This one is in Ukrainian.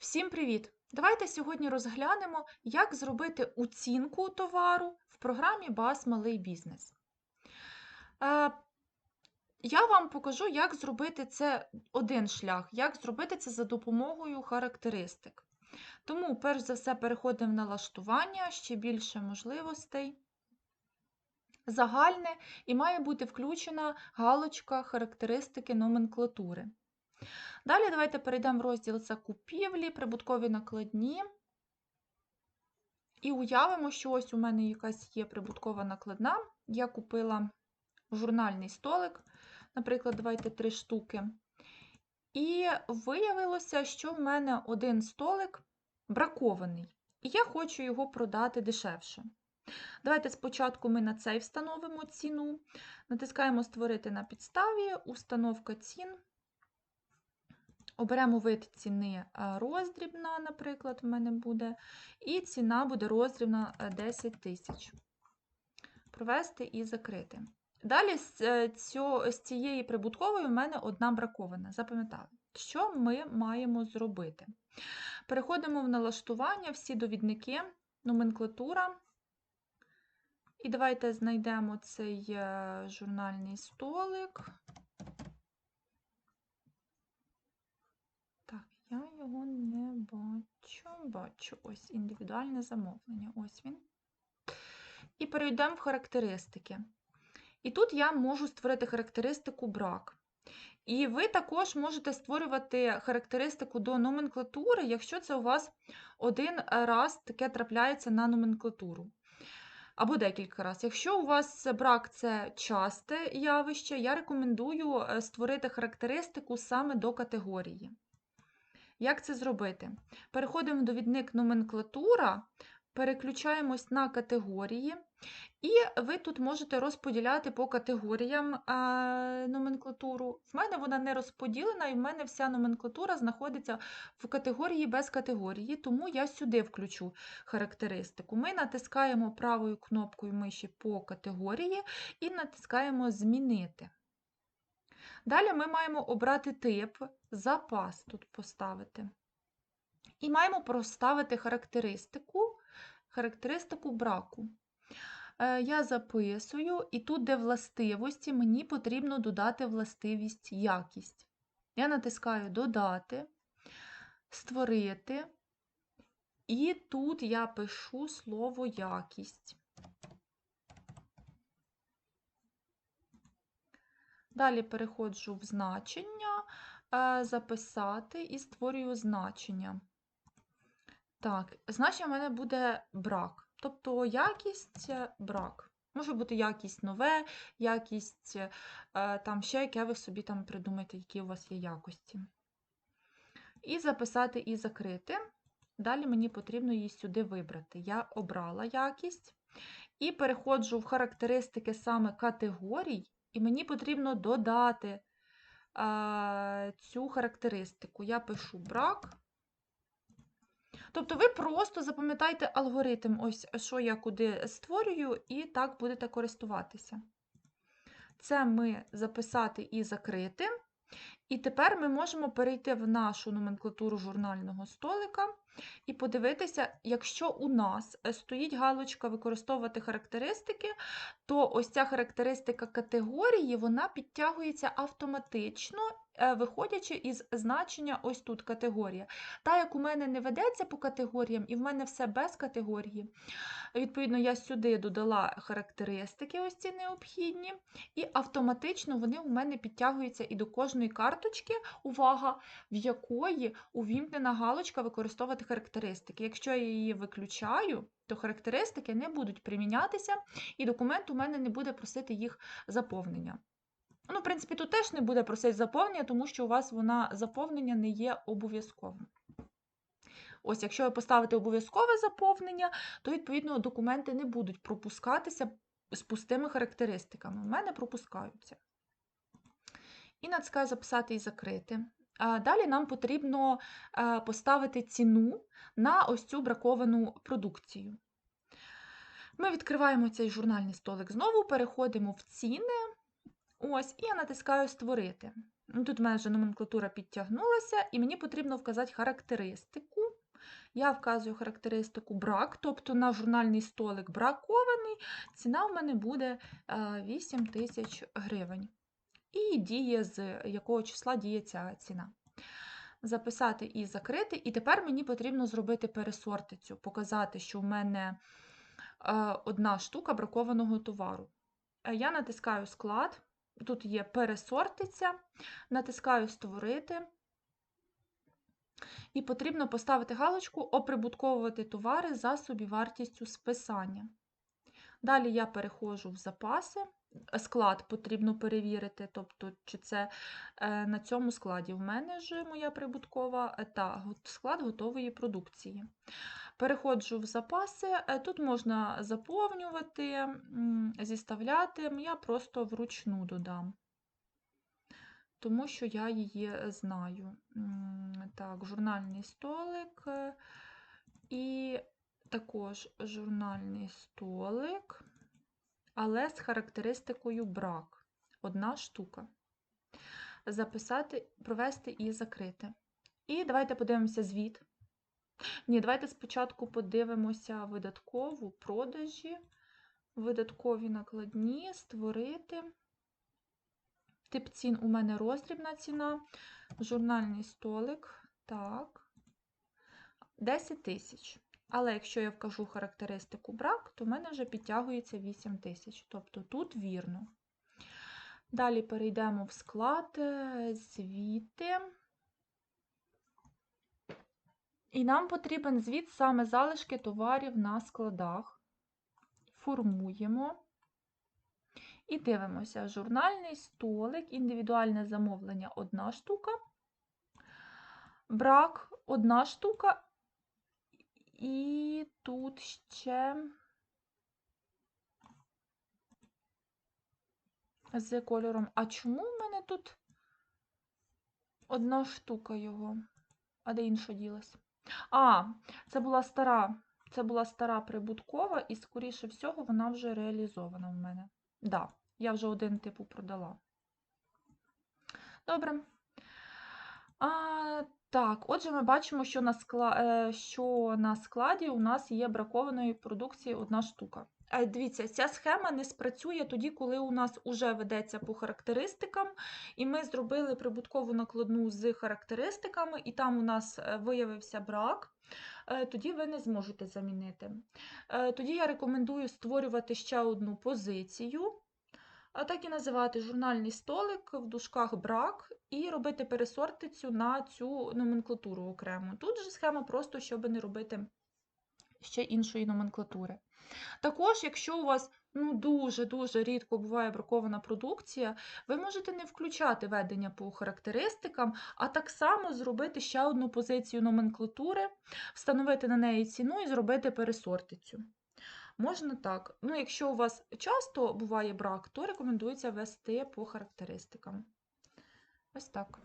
Всім привіт! Давайте сьогодні розглянемо, як зробити оцінку товару в програмі БАС Малий бізнес. Е, Я вам покажу, як зробити це один шлях, як зробити це за допомогою характеристик. Тому, перш за все, переходимо в налаштування, ще більше можливостей. Загальне і має бути включена галочка характеристики номенклатури. Далі давайте перейдемо в розділ закупівлі, прибуткові накладні. І уявимо, що ось у мене якась є прибуткова накладна. Я купила журнальний столик, наприклад, давайте три штуки. І виявилося, що в мене один столик бракований, і я хочу його продати дешевше. Давайте спочатку ми на цей встановимо ціну, натискаємо Створити на підставі, установка цін. Оберемо вид ціни роздрібна, наприклад, в мене буде, і ціна буде роздрібна 10 тисяч. Провести і закрити. Далі з, е, з цієї прибуткової в мене одна бракована. Запам'ятали, що ми маємо зробити? Переходимо в налаштування, всі довідники, номенклатура. І давайте знайдемо цей е, журнальний столик. Я його не бачу. Бачу ось індивідуальне замовлення. Ось він. І перейдемо в характеристики. І тут я можу створити характеристику брак. І ви також можете створювати характеристику до номенклатури, якщо це у вас один раз таке трапляється на номенклатуру. Або декілька разів. Якщо у вас брак це часте явище, я рекомендую е, створити характеристику саме до категорії. Як це зробити? Переходимо в довідник номенклатура, переключаємось на категорії, і ви тут можете розподіляти по категоріям номенклатуру. В мене вона не розподілена, і в мене вся номенклатура знаходиться в категорії без категорії, тому я сюди включу характеристику. Ми натискаємо правою кнопкою миші по категорії і натискаємо Змінити. Далі ми маємо обрати тип, запас тут поставити. І маємо проставити характеристику, характеристику браку. Е, я записую, і тут, де властивості, мені потрібно додати властивість якість. Я натискаю Додати, Створити, і тут я пишу слово якість. Далі переходжу в значення, е, записати і створюю значення. Так, значення в мене буде брак. Тобто якість е, брак. Може бути якість нове, якість е, там ще яке ви собі там придумаєте, які у вас є якості. І записати і закрити. Далі мені потрібно її сюди вибрати. Я обрала якість і переходжу в характеристики саме категорій і мені потрібно додати а, цю характеристику. Я пишу брак. Тобто ви просто запам'ятайте алгоритм, ось що я куди створюю, і так будете користуватися. Це ми записати і закрити. І тепер ми можемо перейти в нашу номенклатуру журнального столика і подивитися, якщо у нас е, стоїть галочка використовувати характеристики, то ось ця характеристика категорії вона підтягується автоматично, виходячи із значення ось тут категорія. Та, як у мене не ведеться по категоріям, і в мене все без категорії. Відповідно, я сюди додала характеристики, ось ці необхідні, і автоматично вони у мене підтягуються і до кожної карточки, увага, в якої увімкнена галочка використовувати характеристики. Якщо я її виключаю, то характеристики не будуть примінятися, і документ у мене не буде просити їх заповнення. Ну, в принципі, тут теж не буде просити заповнення, тому що у вас вона заповнення не є обов'язковим. Ось, якщо ви поставите обов'язкове заповнення, то, відповідно, документи не будуть пропускатися з пустими характеристиками. У мене пропускаються. І натискаю записати і закрити. Далі нам потрібно поставити ціну на ось цю браковану продукцію. Ми відкриваємо цей журнальний столик знову, переходимо в ціни. Ось, І я натискаю Створити. Ну, Тут в мене вже номенклатура підтягнулася, і мені потрібно вказати характеристику. Я вказую характеристику брак, тобто на журнальний столик бракований, ціна в мене буде 8 тисяч гривень. І діє, з якого числа діє ця ціна. Записати і закрити. І тепер мені потрібно зробити пересортицю, показати, що в мене одна штука бракованого товару. Е, я натискаю склад, тут є пересортиця, натискаю Створити. І потрібно поставити галочку Оприбутковувати товари за собівартістю списання. Далі я переходжу в запаси. Склад потрібно перевірити, тобто, чи це е, на цьому складі в мене ж моя прибуткова е, та склад готової продукції. Переходжу в запаси, е, тут можна заповнювати, зіставляти, я просто вручну додам, тому що я її знаю. Так, журнальний столик і також журнальний столик, але з характеристикою брак. Одна штука. Записати, провести і закрити. І давайте подивимося звіт. Ні, давайте спочатку подивимося видаткову продажі, видаткові накладні, створити. Тип цін у мене роздрібна ціна, журнальний столик. Так, 10 тисяч. Але якщо я вкажу характеристику брак, то в мене вже підтягується 8 тисяч. Тобто тут вірно. Далі перейдемо в склад, е, звіти. І нам потрібен звіт саме залишки товарів на складах. Формуємо. І дивимося: журнальний столик, індивідуальне замовлення одна штука, брак одна штука, і тут ще з кольором. А чому в мене тут одна штука його? А де інша ділась? А, це була стара, це була стара прибуткова, і, скоріше всього, вона вже реалізована в мене. Так, да, я вже один типу продала. Добре. А, Так, отже, ми бачимо, що на скла... Е, що на складі у нас є бракованої продукції одна штука. Е, дивіться, ця схема не спрацює тоді, коли у нас вже ведеться по характеристикам, і ми зробили прибуткову накладну з характеристиками, і там у нас е, виявився брак. Тоді ви не зможете замінити. Тоді я рекомендую створювати ще одну позицію а так і називати журнальний столик в дужках брак і робити пересортицю на цю номенклатуру окремо. Тут же схема просто, щоб не робити ще іншої номенклатури. Також, якщо у вас ну, дуже-дуже рідко буває бракована продукція, ви можете не включати ведення по характеристикам, а так само зробити ще одну позицію номенклатури, встановити на неї ціну і зробити пересортицю. Можна так. Ну, Якщо у вас часто буває брак, то рекомендується вести по характеристикам. Ось так.